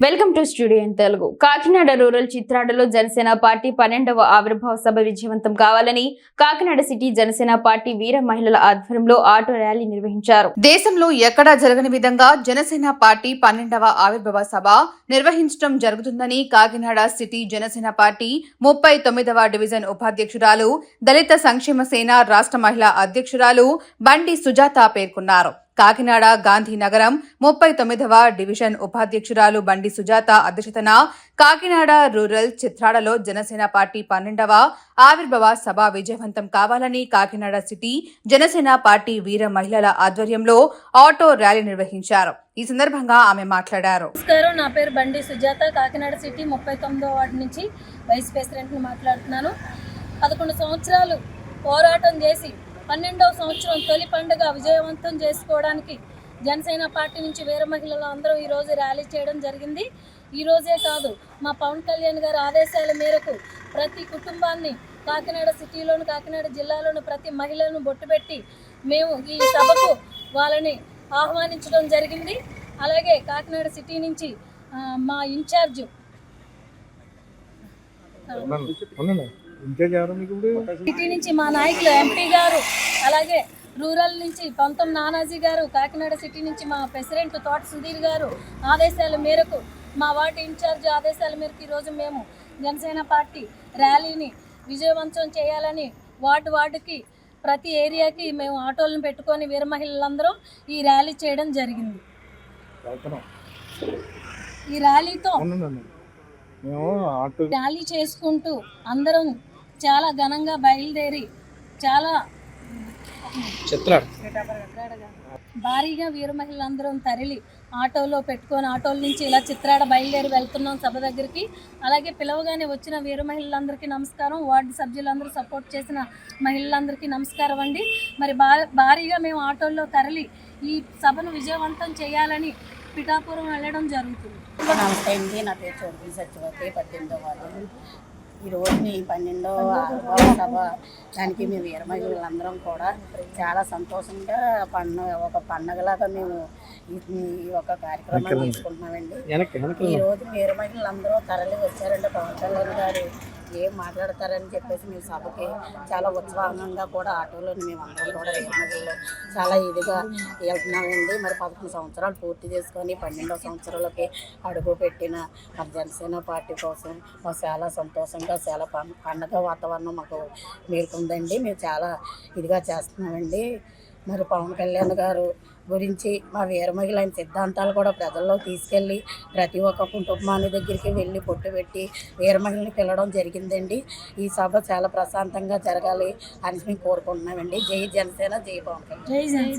Welcome to studio in Telugu. Kakinada rural చిత్రాడలో Janasena party పన్నెండవ ఆవిర్భావ సభ విజయవంతం కావాలని కాకినాడ సిటీ జనసేన పార్టీ వీర మహిళల ఆధ్వర్యంలో ఆటో ర్యాలీ నిర్వహించారు. దేశంలో ఎక్కడా జరగని విధంగా జనసేన పార్టీ పన్నెండవ ఆవిర్భావ సభ నిర్వహించడం జరుగుతుందని కాకినాడ సిటీ జనసేన పార్టీ ముప్పై తొమ్మిదవ డివిజన్ ఉపాధ్యక్షురాలు దళిత సంక్షేమ సేన రాష్ట్ర మహిళా అధ్యక్షురాలు బండి సుజాత పేర్కొన్నారు. కాకినాడ గాంధీనగరం ముప్పై తొమ్మిదవ డివిజన్ ఉపాధ్యక్షురాలు బండి సుజాత అధ్యక్షతన కాకినాడ రూరల్ చిత్రాడలో జనసేన పార్టీ పన్నెండవ ఆవిర్భవ సభ విజయవంతం కావాలని కాకినాడ సిటీ జనసేన పార్టీ వీర మహిళల ఆధ్వర్యంలో ఆటో ర్యాలీ నిర్వహించారు. ఈ సందర్భంగా ఆమె మాట్లాడారు. నమస్కారం. నా పేరు బండి సుజాత. కాకినాడ సిటీ ముప్పై తొమ్మిదో వార్డు నుంచి వైస్ ప్రెసిడెంట్ని మాట్లాడుతున్నాను. పదకొండు సంవత్సరాలు పోరాటం చేసి పన్నెండవ సంవత్సరం తొలి పండుగ విజయవంతం చేసుకోవడానికి జనసేన పార్టీ నుంచి వీర మహిళలు అందరూ ఈరోజు ర్యాలీ చేయడం జరిగింది. ఈరోజే కాదు మా పవన్ కళ్యాణ్ గారి ఆదేశాల మేరకు ప్రతి కుటుంబాన్ని కాకినాడ సిటీలోను కాకినాడ జిల్లాలోను ప్రతి మహిళను బొట్టుపెట్టి మేము ఈ సభకు వాళ్ళని ఆహ్వానించడం జరిగింది. అలాగే కాకినాడ సిటీ నుంచి మా ఇన్ఛార్జ్ అవునండి ఇన్ఛార్జ్ ఎవరు మీకు ఇప్పుడు? సిటీ నుంచి మా నాయకులు ఎంపీ గారు అలాగే రూరల్ నుంచి పంతం నానాజీ గారు కాకినాడ సిటీ నుంచి మా ప్రెసిడెంట్ తోట సుధీర్ గారు ఆదేశాల మేరకు మా వార్డు ఇన్ఛార్జ్ ఆదేశాల మేరకు ఈరోజు మేము జనసేన పార్టీ ర్యాలీని విజయవంతం చేయాలని వార్డు వార్డుకి ప్రతి ఏరియాకి మేము ఆటోలను పెట్టుకొని వీర మహిళలందరం ఈ ర్యాలీ చేయడం జరిగింది. ఈ ర్యాలీతో మేము ర్యాలీ చేసుకుంటూ అందరం చాలా ఘనంగా బయలుదేరి చాలా భారీగా వీర మహిళలందరం తరలి ఆటోలో పెట్టుకొని ఆటోల నుంచి ఇలా చిత్రాడ బయలుదేరి వెళ్తున్నాం సభ దగ్గరికి. అలాగే పిలవగానే వచ్చిన వీర మహిళలందరికీ నమస్కారం. వార్డు సభ్యులందరూ సపోర్ట్ చేసిన మహిళలందరికీ నమస్కారం అండి. మరి భారీగా మేము ఆటోల్లో తరలి ఈ సభను విజయవంతం చేయాలని పిఠాపురం వెళ్ళడం జరుగుతుంది. నమస్తే అండి. నా పేరు చౌదరి సత్యవతి పద్దెనిమిదో వార్డు. ఈ రోజు ఈ పన్నెండో సభ దానికి మేము వీర మహిళలందరం కూడా చాలా సంతోషంగా పండుగ ఒక పండగలాగా మేము ఈ యొక్క కార్యక్రమాన్ని తీసుకుంటున్నామండి. వెనక్కి వెనక్కి. ఈ రోజు వీర మహిళలందరూ తరలి వచ్చారండి పవన్ కళ్యాణ్ గారు. ఏం మాట్లాడతారని చెప్పేసి మీ సభకి చాలా ఉత్సాహంగా కూడా ఆటోలో మేము అందరం కూడా వీర చాలా ఇదిగా వెళ్తున్నామండి మరి పదకొండు సంవత్సరాలు పూర్తి చేసుకొని పన్నెండో సంవత్సరాలకి అడుగు పెట్టిన మరి జనసేన పార్టీ కోసం మాకు చాలా సంతోషంగా చాలా పం- పండగ వాతావరణం మాకు మేలుకుందండి. మేము చాలా ఇదిగా చేస్తున్నామండి. మరి పవన్ కళ్యాణ్ గారు గురించి మా వీరమహిళైన సిద్ధాంతాలు కూడా ప్రజల్లో తీసుకెళ్ళి ప్రతి ఒక్క కుటుంబాన్ని దగ్గరికి వెళ్ళి పొట్టు పెట్టి వీరమహిళని పిలవడం జరిగిందండి. ఈ సభ చాలా ప్రశాంతంగా జరగాలి అని మేము కోరుకుంటున్నామండి. జై జనసేన జై పవన్ కళ్యాణ్. జై జనసేన.